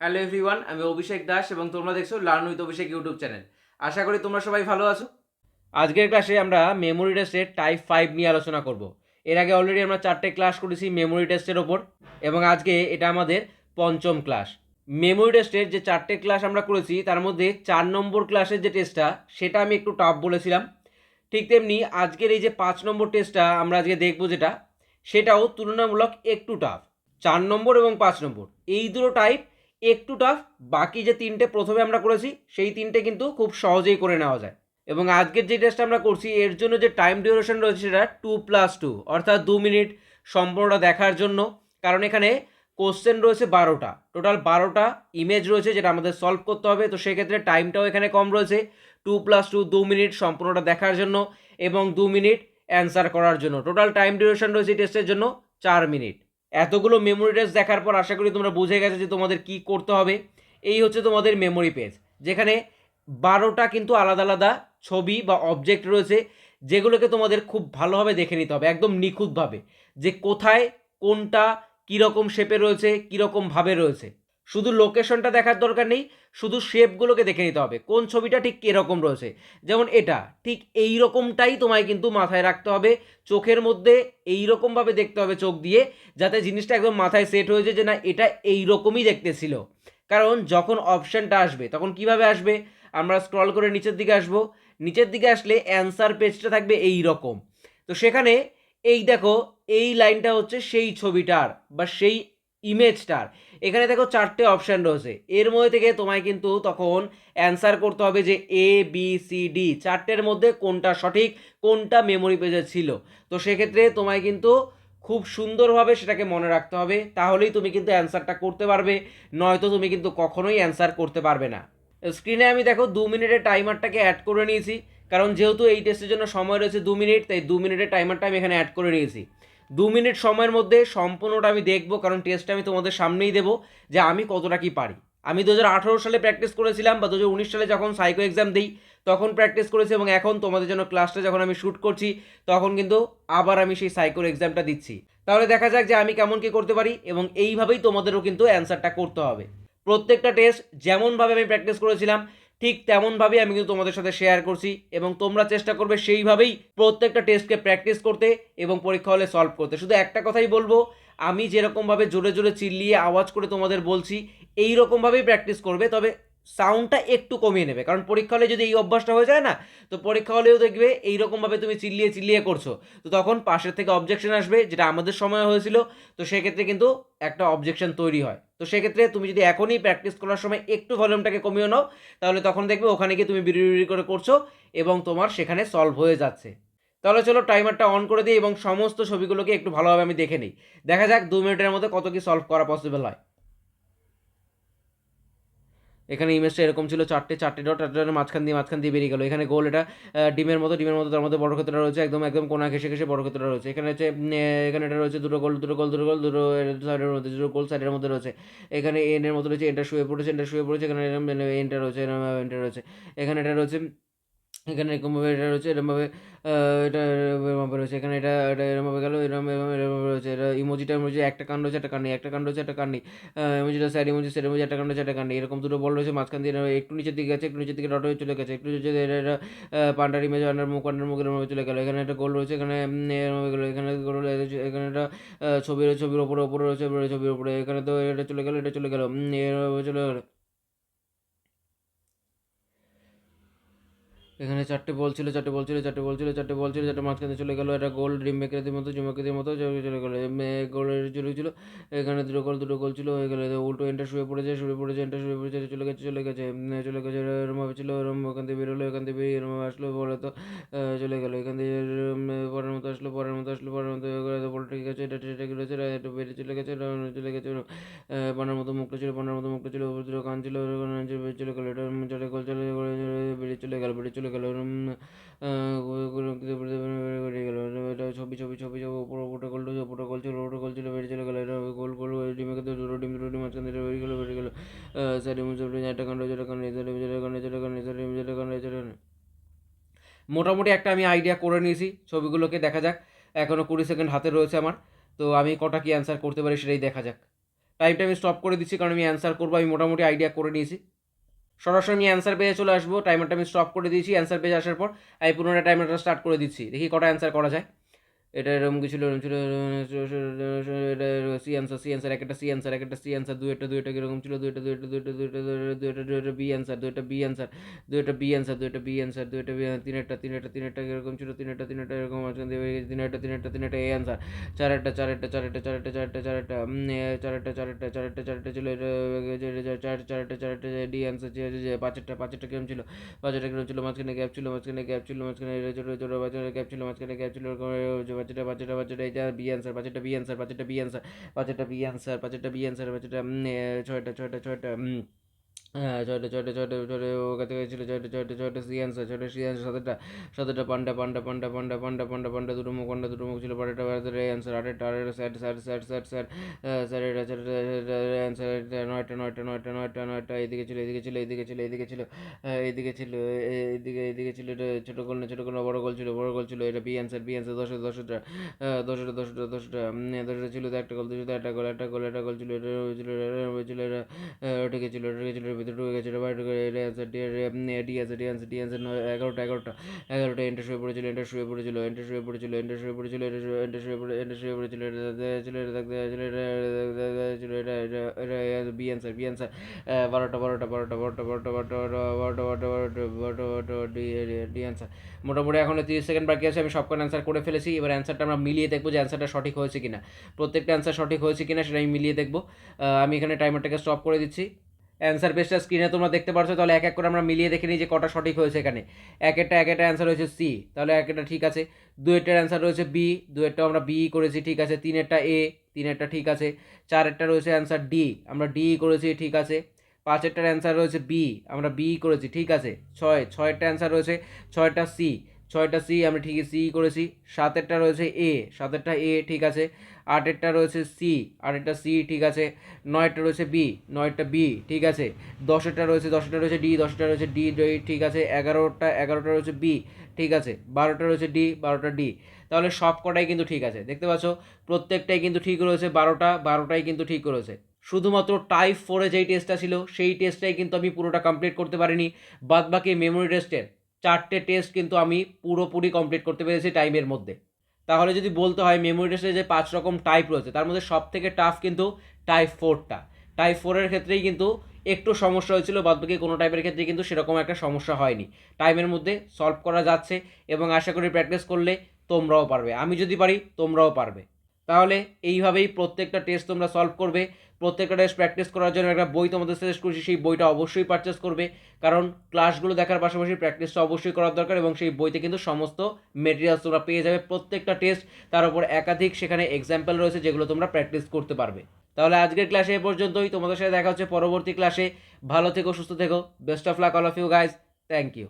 Hello everyone আমি অভিষেক দাস এবং তোমরা দেখছ learn with Abhishek YouTube channel. আশা করি তোমরা সবাই ভালো আছো। আজকের ক্লাসে আমরা মেমোরি টেস্টের টাইপ ফাইভ নিয়ে আলোচনা করব। এর আগে অলরেডি আমরা চারটে ক্লাস করেছি মেমোরি টেস্টের ওপর, এবং আজকে এটা আমাদের পঞ্চম ক্লাস মেমোরি টেস্টের যে চারটে ক্লাস আমরা করেছি, তার মধ্যে চার নম্বর ক্লাসের যে টেস্টটা সেটা আমি একটু টাফ বলেছিলাম। ঠিক তেমনি আজকের এই যে পাঁচ নম্বর টেস্টটা আমরা আজকে দেখব যেটা, সেটাও তুলনামূলক একটু টাফ চার নম্বর এবং পাঁচ নম্বর, এই দুটো টাইপ একটু টাফ বাকি যে তিনটে প্রথমে আমরা করেছি, সেই তিনটে কিন্তু খুব সহজেই করে নেওয়া যায়। এবং আজকের যে টেস্ট আমরা করছি, এর জন্য যে টাইম ডিউরেশন রয়েছে সেটা টু প্লাস টু অর্থাৎ দু মিনিট সম্পূর্ণটা দেখার জন্য। কারণ এখানে কোশ্চেন রয়েছে বারোটা। টোটাল বারোটা ইমেজ রয়েছে যেটা আমাদের সলভ করতে হবে। তো সেক্ষেত্রে টাইমটাও এখানে কম রয়েছে। টু প্লাস টু দু মিনিট সম্পূর্ণটা দেখার জন্য এবং দু মিনিট অ্যান্সার করার জন্য। টোটাল টাইম ডিউরেশন রয়েছে টেস্টের জন্য চার মিনিট এতগুলো মেমোরি টেস্ট দেখার পর আশা করি তোমরা বুঝে গেছো যে তোমাদের কি করতে হবে। এই হচ্ছে তোমাদের মেমোরি পেজ যেখানে বারোটা কিন্তু আলাদা আলাদা ছবি বা অবজেক্ট রয়েছে, যেগুলোকে তোমাদের খুব ভালোভাবে দেখে নিতে হবে, একদম নিখুঁতভাবে যে কোথায় কোনটা কীরকম শেপে রয়েছে কীরকমভাবে রয়েছে। শুধু লোকেশনটা দেখার দরকার নেই, শুধু শেপগুলোকে দেখে নিতে হবে। কোন ছবিটা ঠিক কীরকম রয়েছে? যেমন এটা, ঠিক এই রকমটাই তোমায় কিন্তু মাথায় রাখতে হবে। চোখের মধ্যে এই রকমভাবে দেখতে হবে চোখ দিয়ে, যাতে জিনিসটা একদম মাথায় সেট হয়ে যায় যে না, এটা এই রকমই দেখতে ছিল। কারণ যখন অপশানটা আসবে, তখন কীভাবে আসবে? আমরা স্ক্রল করে নিচের দিকে আসব। নিচের দিকে আসলে অ্যান্সার পেজটা থাকবে এই রকম তো সেখানে এই দেখো, এই লাইনটা হচ্ছে সেই ছবিটার বা সেই ইমেজটার এখানে দেখো চারটে অপশান রয়েছে। এর মধ্যে থেকে তোমায় কিন্তু তখন অ্যান্সার করতে হবে যে এ বি সি ডি চারটের মধ্যে কোনটা সঠিক, কোনটা মেমোরি পেজে ছিল। তো সেক্ষেত্রে তোমায় কিন্তু খুব সুন্দরভাবে সেটাকে মনে রাখতে হবে। তাহলেই তুমি কিন্তু অ্যান্সারটা করতে পারবে, নয়তো তুমি কিন্তু কখনোই অ্যান্সার করতে পারবে না। স্ক্রিনে আমি দেখো দু মিনিটের টাইমারটাকে অ্যাড করে নিয়েছি। কারণ যেহেতু এই টেস্টের জন্য সময় রয়েছে দু মিনিট, তাই দু মিনিটের টাইমারটা আমি এখানে অ্যাড করে নিয়েছি। দু মিনিট সময়ের মধ্যে সম্পূর্ণটা আমি দেখব, কারণ টেস্টটা আমি তোমাদের সামনেই দেবো যে আমি কতটা কি পারি। আমি দু হাজার আঠেরো সালে প্র্যাকটিস করেছিলাম বা দু হাজার উনিশ সালে যখন সাইকো এক্সাম দিই, তখন প্র্যাকটিস করেছি এবং এখন তোমাদের জন্য ক্লাসটা যখন আমি শ্যুট করছি, তখন কিন্তু আবার আমি সেই সাইকোর এক্সামটা দিচ্ছি। তাহলে দেখা যাক যে আমি কেমন কি করতে পারি এবং এইভাবেই তোমাদেরও কিন্তু অ্যান্সারটা করতে হবে। প্রত্যেকটা টেস্ট যেমনভাবে আমি প্র্যাকটিস করেছিলাম ঠিক তেমনভাবেই আমি কিন্তু তোমাদের সাথে শেয়ার করছি এবং তোমরা চেষ্টা করবে সেইভাবেই প্রত্যেকটা টেস্টকে প্র্যাকটিস করতে এবং পরীক্ষা হলে সলভ করতে। শুধু একটা কথাই বলব, আমি যেরকমভাবে জোরে জোরে চিল্লিয়ে আওয়াজ করে তোমাদের বলছি এই রকমভাবেই প্র্যাকটিস করবে, তবে সাউন্ডটা একটু কমিয়ে নেবে। কারণ পরীক্ষা হলে যদি এই অভ্যাসটা হয়ে যায় না, তো পরীক্ষা হলেও দেখবে এইরকমভাবে তুমি চিল্লিয়ে চিল্লিয়ে করছ। তো তখন পাশের থেকে অবজেকশন আসবে, যেটা আমাদের সময় হয়েছিল, তো সেক্ষেত্রে কিন্তু একটা অবজেকশন তৈরি হয়। তো সেক্ষেত্রে তুমি যদি এখনই প্র্যাকটিস করার সময় একটু ভলিউমটাকে কমিয়ে নাও, তাহলে তখন দেখবে ওখানে গিয়ে তুমি বিড়ি বিড়ি করে করছ এবং তোমার সেখানে সলভ হয়ে যাচ্ছে। তাহলে চলো টাইমারটা অন করে দিই এবং সমস্ত ছবিগুলোকে একটু ভালোভাবে আমি দেখে নিই। দেখা যাক দু মিনিটের মধ্যে কত কি সলভ করা পসিবল হয়। এখানে ইমেজটা এরকম ছিল, চারটে চারটে ডট চারটে মাঝখান দিয়ে মাঝখান দিয়ে বেরিয়ে গেলো। এখানে গোল এটা ডিমের মতো ডিমের মতো, তার মধ্যে বড় ক্ষেত্রটা রয়েছে, একদম একদম কোনা ঘেসে ঘেসে বড় ক্ষেত্রটা রয়েছে। এখানে হচ্ছে এখানে এটা রয়েছে, দুটো গোল দুটো গোল দুটো গোল দুটো সাইডের মধ্যে, দুটো গোল সাইডের মধ্যে রয়েছে। এখানে এনের মতো রয়েছে এনটা শুয়ে পড়েছে এনটা শুয়ে পড়েছে, এখানে এনটা রয়েছে এনটা রয়েছে। এখানে এটা রয়েছে এখানে এরকমভাবে এটা রয়েছে এরমভাবে আহ, এটা এরমভাবে রয়েছে এখানে এটা এটা এরমভাবে গেল এরকম এরম এরমভাবে রয়েছে এটা ইমোজিটা ইমোজি একটা কান রয়েছে একটা কান নেই একটা কান রয়েছে একটা কান নেই ইমোজিটা সাইড ইমোজি সাইড ইমোজি একটা কান রয়েছে একটা কান নেই এরকম দুটো বল রয়েছে মাঝখান দিয়ে একটু নিচের দিকে গেছে একটু নিচের দিকে ডট হয়ে চলে গেছে একটু নিচে এটা পান্ডার ইমেজ পান্ডার মুখ পান্ডার মুখ এরমভাবে চলে গেলো এখানে একটা গোল রয়েছে এখানে এরমভাবে গেলো এখানে গোল রয়েছে, এখানে একটা আহ, ছবি রয়েছে ছবির ওপরে ওপরে রয়েছে ছবির ওপরে এখানে তো এটা চলে গেলো এটা চলে গেলো উম, এরমভাবে চলে গেল। এখানে চারটে বল ছিল চারটে বল ছিল চারটে বল ছিল চারটে বল ছিল চারটে মাঝখানে চলে গেল এটা গোল ড্রিম মেকারের মতো জুমাকেদের মতো চলে গেলো গোলের চলে ছিল এখানে দুটো গোল দুটো গোল ছিল হয়ে গেলো উল্টো এন্টার শুয়ে পড়েছে শুয়ে পড়েছে এন্টার শুয়ে পড়েছে চলে গেছে চলে গেছে চলে গেছে এরমভাবে ছিল এরম ওখান থেকে বেরোলো এখান থেকে বেরিয়ে এরমভাবে আসলো বলে তো চলে গেলো এখান থেকে পরের মতো আসলো পরের মতো আসলো পরের মতো হয়ে গেলো বলটা ঠিক আছে এটা ঠিক রয়েছে এটা বেরিয়ে চলে গেছে চলে গেছে পানার মতো মুখটা ছিল পানার মতো মুখটা ছিল কান ছিল চলে গেলো এটা চলে গেল চলে গেলো বেরিয়ে চলে গেল বেরিয়ে চলে বেরিয়ে গেল ছবি ছবি ছবি ছবি উপর উপরটা গোল উপরটা গোল ছিল উপরটা গোল ছিল বেরিয়ে চলে গেলো গোল গোল ডিমে খেতে দুটো ডিম দুটো ডিম মাঝখান থেকে গেলো গেলো সাইড ইমোজ একটা কাণ্ড যেটা কাণ্ড যেটা যেটা কাণ্ড যেটা মোটামুটি একটা আমি আইডিয়া করে নিয়েছি ছবিগুলোকে দেখা যাক এখনও কুড়ি সেকেন্ড হাতে রয়েছে আমার তো আমি কটা কি অ্যান্সার করতে পারি সেটাই দেখা যাক টাইমটা আমি স্টপ করে দিচ্ছি কারণ আমি অ্যান্সার করব আমি মোটামুটি আইডিয়া করে নিয়েছি সরাসরি আমি অ্যান্সার পেয়ে চলে আসব। টাইমারটা আমি স্টপ করে দিয়েছি। অ্যান্সার পেয়ে আসার পর, আমি পুনরায় টাইমারটা স্টার্ট করে দিচ্ছি। দেখি কটা অ্যান্সার করা যায়। এটা এরকম কিছু ছিল এরকম ছিল সি অ্যান্সার সি অ্যান্সার একটা সি অ্যান্সার একটা সি অ্যান্সার দুইটা দুইটা কীরকম ছিল দুইটা দুইটা দুইটা দুইটা দুইটা দুইটা বি অ্যান্সার দুইটা বি অ্যান্সার দুইটা বি অ্যান্সার দুইটা বি অ্যান্সার দুইটা বি তিনটা তিনটা তিনটা কীরকম ছিল তিনটা তিনটা এরকম তিনটা তিনটা তিনটা এ অ্যান্সার চারটা চারটা চারটা চারটা চারটা চারটা চারটা চারটা চারটা চারটা ছিল চার চারটা চারটা ডি অ্যান্সার পাঁচটা পাঁচটা কিরম ছিল পাঁচটা কিরম ছিল মাঝখানে গ্যাপ ছিল মাঝখানে গ্যাপ ছিল মাঝখানে ছোটো ছোটো মাঝখানে গ্যাপ ছিল মাঝখানে গ্যাপ ছিল বাচ্চাটা বাচ্চাটা বাচ্চাটা এটা বি অ্যান্সার বাচ্চাটা বি অ্যান্সার বাচ্চাটা বি অ্যান্সার বাচ্চাটা বি অ্যান্সার বাচ্চাটা বি অ্যান্সার বাচ্চাটা ছয়টা ছয়টা ছয়টা হ্যাঁ ছয়টা ছয়টা ছয়টা ছয়টা কাছে ছিল ছয়টা ছয়টা ছয়টা সি অ্যান্সার ছয়টা সি সাতটা সাতটা panda panda panda panda panda panda panda দুটো মুখ পান্ডা দুটো মুখ ছিল পান্ডাটা বাড়াতে অ্যান্সার আটেরটা আটেরটা sir sir sir sir sir sir এটা অ্যান্সার নয়টা নয়টা নয়টা নয়টা নয়টা এদিকে ছিল এদিকে ছিল এদিকে ছিল এদিকে ছিল এদিকে ছিল এদিকে এদিকে ছিল এটা ছোটো গোল না ছোটো গোল বড় গোল ছিল বড় গোল ছিল এটা বি অ্যান্সার বি অ্যান্সার দশটা দশটা দশটা দশটা দশটা দশটা ছিল একটা গোল দুশো একটা গোল একটা গোল একটা গোল ছিল এটা ছিল ছিল এটা ওটাকে ছিল ওটাকে ছিল ভিতরে ঢুকে গেছিল বাইরে ঢুকে এটা D D answer D answer D answer এগারোটা এগারোটা এগারোটা এন্টার শুয়ে পড়েছিল এন্টার শুয়ে পড়েছিল এন্টার শুয়ে পড়েছিল এন্টার শুয়ে পড়েছিল এন্টার শুয়ে পড়ে এন্টার শুয়ে পড়েছিল এটা ছিল এটা থাকতে ছিল এটা ছিল এটা এটা বি অ্যান্সার বি অ্যান্সার বারোটা বারোটা বারোটা বারোটা বারোটা বারোটা বারোটা বারোটা বারোটা বারোটা বারোটা ডি অ্যান্সার মোটামুটি এখন তিরিশ সেকেন্ড বাকি আছে আমি সবকটা অ্যান্সার করে ফেলেছি এবার অ্যান্সারটা আমরা মিলিয়ে দেখব যে অ্যান্সারটা সঠিক হয়েছে কিনা প্রত্যেকটা অ্যান্সার সঠিক হয়েছে কিনা সেটা আমি মিলিয়ে দেখব আমি এখানে টাইমারটাকে স্টপ করে দিচ্ছি অ্যান্সার পেজটা স্ক্রিনে তোমরা দেখতে পারছ, তাহলে এক এক করে আমরা মিলিয়ে দেখে নিই যে কটা সঠিক হয়েছে এখানে। এক একটা এক একটা অ্যান্সার হয়েছে সি তাহলে এক একটা ঠিক আছে। দুয়েরটার অ্যান্সার রয়েছে বি দুয়েরটা আমরা বি করেছি, ঠিক আছে। তিনেরটা এ তিনেরটা ঠিক আছে। চারেরটা রয়েছে অ্যান্সার ডি আমরা ডি করেছি, ঠিক আছে। পাঁচেরটার অ্যান্সার রয়েছে বি আমরা বি করেছি, ঠিক আছে। ছয় ছয়েরটা অ্যান্সার রয়েছে, ছয়টা সি ছয়টা সি, আমরা ঠিকই সি করেছি। সাতেরটা রয়েছে এ, সাতেরটা এ ঠিক আছে। আটেরটা রয়েছে সি, আটেরটা সি ঠিক আছে। নয়টা রয়েছে বি, নয়টা বি ঠিক আছে। দশেরটা রয়েছে দশটা রয়েছে ডি দশটা রয়েছে ডি ঠিক আছে। এগারোটা এগারোটা রয়েছে বি ঠিক আছে। বারোটা রয়েছে ডি, বারোটা ডি। তাহলে সব কটাই কিন্তু ঠিক আছে, দেখতে পাচ্ছ? প্রত্যেকটাই কিন্তু ঠিক রয়েছে, বারোটা, বারোটাই কিন্তু ঠিক রয়েছে। শুধুমাত্র টাইপ ফোরে যেই টেস্টটা ছিল, সেই টেস্টটাই কিন্তু আমি পুরোটা কমপ্লিট করতে পারিনি। বাদ বাকি মেমোরি টেস্টের চারটে টেস্ট কিন্তু আমি পুরোপুরি কমপ্লিট করতে পেরেছি টাইমের মধ্যে। তাহলে যদি বলতে হয় মেমোরি টেস্টে যে পাঁচ রকম টাইপ রয়েছে, তার মধ্যে সব থেকে টাফ কিন্তু টাইপ ফোরটা টাইপ ফোরের ক্ষেত্রেই কিন্তু একটু সমস্যা হয়েছিল, বাদবাকি কোনো টাইপের ক্ষেত্রে কিন্তু সেরকম একটা সমস্যা হয়নি। টাইমের মধ্যে সলভ করা যাচ্ছে এবং আশা করি প্র্যাকটিস করলে তোমরাও পারবে। আমি যদি পারি, তোমরাও পারবে। তাহলে এইভাবেই প্রত্যেকটা টেস্ট তোমরা সলভ করবে। প্রত্যেকটা টেস্ট প্র্যাকটিস করার জন্য একটা বই তোমাদের সাজেস্ট করছি, সেই বইটা অবশ্যই পারচেস করবে। কারণ ক্লাসগুলো দেখার পাশাপাশি প্র্যাকটিসটা অবশ্যই করার দরকার এবং সেই বইতে কিন্তু সমস্ত মেটেরিয়ালস তোমরা পেয়ে যাবে। প্রত্যেকটা টেস্ট তার উপর একাধিক সেখানে এক্সাম্পল রয়েছে যেগুলো তোমরা প্র্যাকটিস করতে পারবে। তাহলে আজকের ক্লাসে এ পর্যন্তই। তোমাদের সাথে দেখা হচ্ছে পরবর্তী ক্লাসে ভালো থেকো, সুস্থ থেকো। Best of luck all of you guys thank you